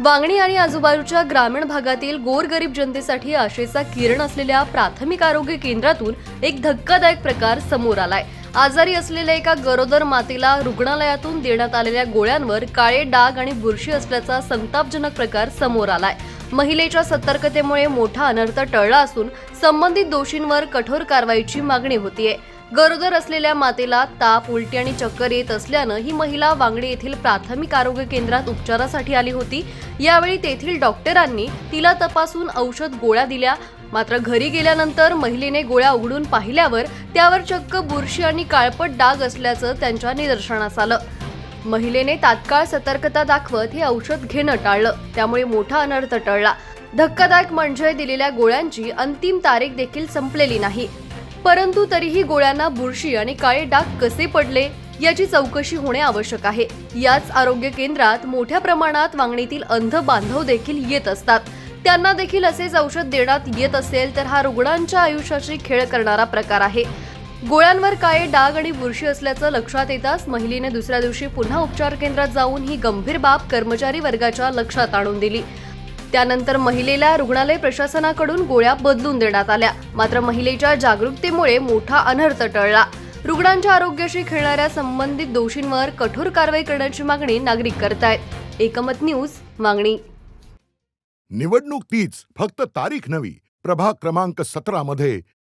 वांगणी आणि आजूबाजूच्या ग्रामीण भागातील गोरगरीब जनतेसाठी आशेचा किरण असलेल्या प्राथमिक आरोग्य केंद्रातून एक धक्कादायक प्रकार समोर आलाय. आजारी असलेल्या एका गरोदर मातेला रुग्णालयातून देण्यात आलेल्या गोळ्यांवर काळे डाग आणि बुरशी असल्याचा संतापजनक प्रकार समोर आलाय. महिलेच्या सतर्कतेमुळे मोठा अनर्थ टळला असून संबंधित दोषींवर कठोर कारवाईची मागणी होतीये. गरोदर असलेल्या मातेला ताप उलटी आणि चक्कर येत असल्यानं ही महिला वांगडी येथील प्राथमिक आरोग्य केंद्रात उपचारासाठी आली होती. यावेळी तेथील डॉक्टरांनी तिला तपासून औषध गोळ्या दिल्या. मात्र घरी गेल्यानंतर महिलेने गोळ्या उघडून पाहिल्यावर त्यावर चक्क बुरशी आणि काळपट डाग असल्याचं त्यांच्या निदर्शनास आलं. महिलेने तात्काळ सतर्कता दाखवत हे औषध घेणं टाळलं. त्यामुळे मोठा अनर्थ टळला. धक्कादायक म्हणजे दिलेल्या गोळ्यांची अंतिम तारीख देखील संपलेली नाही. परंतु तरीही गोळ्यांना बुरशी आणि काळे डाग कसे पडले याची चौकशी होणे आवश्यक आहे. याच आरोग्य केंद्रात मोठ्या प्रमाणात वांगणीतील अंध बांधव देखील येत असतात. त्यांना देखील असेच औषध देण्यात येत असेल तर हा रुग्णांच्या आयुष्याशी खेळ करणारा प्रकार आहे. गोळ्यांवर काळे डाग आणि बुरशी असल्याचं लक्षात येताच महिलेने दुसऱ्या दिवशी पुन्हा उपचार केंद्रात जाऊन ही गंभीर बाब कर्मचारी वर्गाच्या लक्षात आणून दिली. त्यानंतर महिलेला रुग्णालय प्रशासनाकडून गोळ्या बदलून देण्यात आल्या. मात्र महिलेच्या जागरूकतेमुळे मोठा अनर्थ टळला. रुग्णांच्या आरोग्याशी खेळणाऱ्या संबंधित दोषींवर कठोर कारवाई करण्याची मागणी नागरिक करतायत. एकमत न्यूज मागणी. निवडणूक तीच फक्त तारीख नवी प्रभाग क्रमांक सतरा मध्ये